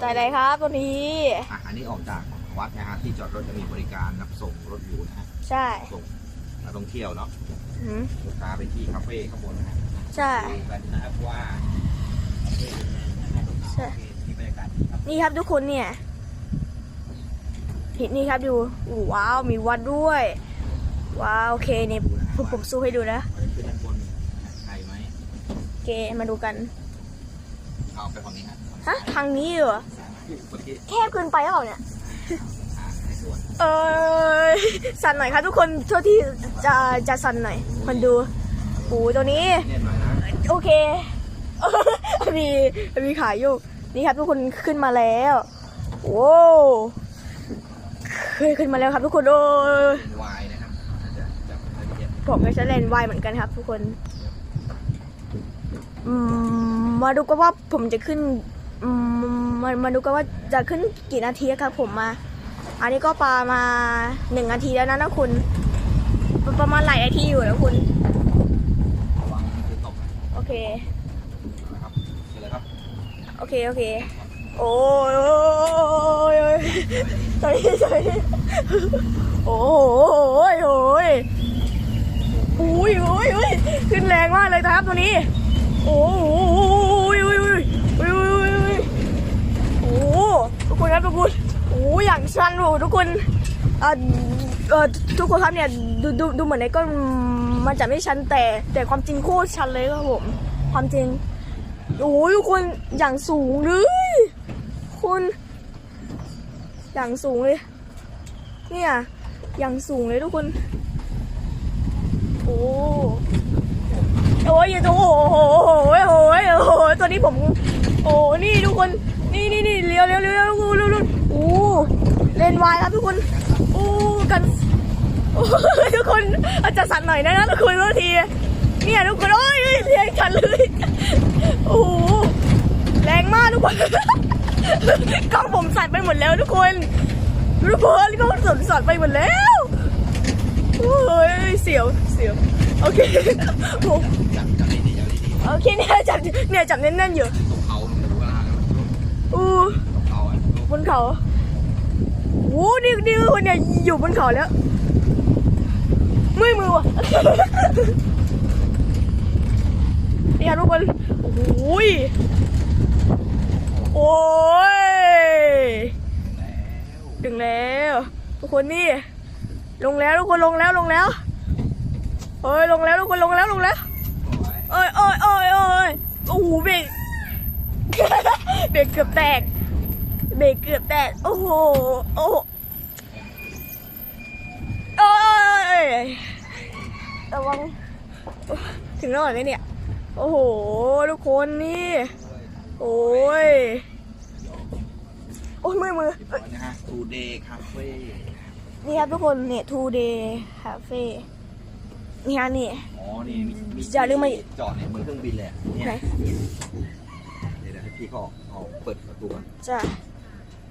ใจไหนครับตัวนี้ อะอันนี้ออกจากวัดนะฮะที่จอดรถจะมีบริการรับส่งรถหรูนะฮะใช่ส่งนักท่องเที่ยวเนาะหืมลูกค้าไปที่คาเฟ่ข้างบนนะฮะใช่ ดูกันนะครับว่าคาเฟ่เป็นไงนะฮะใช่ โอเคมีบรรยากาศดีครับนี่ครับทุกคนเนี่ยเห็นนี่ครับดูอู้ว้าวมีวัดด้วย ว้าวโอเคนี่ผมผมสู้ให้ดูนะ เคมาดูกันเอาไปฝั่งนี้ฮะฮะทางนี้เหรอเมื่อกี้แคบเกินไปหรือเปล่าเนี่ยทางในสวนเออสั่นหน่อยครับทุกคนโทษที่จะจะสั่นหน่อยมันดูโอ้ตัวนี้เล่นหน่อยนะโอเคมีมีขายอยู่นี่ครับทุกคนขึ้นมาแล้วโว้วขึ้นขึ้นมาแล้วครับทุกคนโอ้ยเป็นวายนะครับจะจะรายละเอียดผมก็จะเล่นวายเหมือนกันครับ ทุกคนอื มมาดูกันว่าผมจะขึ้นอืมมามาดูกันว่าจะขึ้นกี่นาทีครับผมมา อันนี้ก็ปามาหนึ่งนาทีแล้วนะนะคุณ ประมาณหลายนาทีอยู่นะคุณระวังคือตกโอเคนะครับเสร็จแล้วครับโอเคโอเคโอ้ยโอ้ยโอ้ยตอนนี้ตอนนี้โอ้ยโอ้ยโอ้ยโอ้ยโอ้ยขึ้นแรงมากเลยครับตัวนี้ โอ้ยโอ้ยโอ้ยโอ้ยโอ้ยโอ้โอ้ทุกคนครับทุกคนโอ้อย่างชันโอ้ทุกคนเอ่อเอ่อทุกคนครับเนี่ยดูดูดูเหมือนในก็มันจะไม่ชันแต่ แต่ความจริงโคตรชันเลยครับผม ความจริงโอ้ยทุกคนอย่างสูงเลยคุณ อย่างสูงเลย เนี่ย อย่างสูงเลยทุกคน โอ้โอ้ยโอ้โหอ้โหโอ้โหโอ้โหตัว นี้ผม โอ้นี่ทุกคน นี่นี่นี่เลี้ยวเลี้ยวเลี้ยวเลี้ยวเลี้ยวเลี้ยวโอ้เลนวายครับทุกคนโอ้กันโอ้ยทุกคนอาจจะสั่นหน่อยนะทุกคนทุกทีเนี่ยทุกคนโอ้ยเสียงฉันเลยโอ้แรงมากทุกคนกล้องผมสั่นไปหมดแล้วทุกคนทุกคนกล้องสั่นสั่นไปหมดแล้วโอ้ยเสียวเสียวโอเคผม โอเคเนี่ยจับเนี่ยจับแน่นๆอยู่ๆตกเขามันรู้ว่าล่างนะอู้ตกเขาอะบนเขาโอ้นี่นี่คนเนี่ยอยู่บนเขาแล้วเมื่อยมือว่ะนี่ครับทุกคนโอ้ยโอ้ยถึงแล้วทุกคนนี่ ลงแล้วทุกคนลงแล้วลงแล้วเฮ้ยลงแล้วทุกคนลงแล้วลงแล้วเอ้ยเอ้ยเอ้ยเอ้ยโอ้โหเบรกเบรกเกือบแตก เบรกเกือบแตก โอ้โห โอ้โหเอ้ยระวังถึงแล้วเหรอเนี่ย โอ้โห ทุกคนนี่ โอ้ย โอ้ยมือมือเรียบร้อยนะฮะ Today Cafe นี่ครับทุกคนเนี่ย two day cafe นี่ฮะนี่ อ๋อ นี่มีมีอย่าลืมมาจอดเนี่ยเหมือนเครื่องบินเลยอะเนี่ยไหน เดี๋ยวเดี๋ยวให้พี่เขาออกออกเปิดประตูก่อน จ้ะเ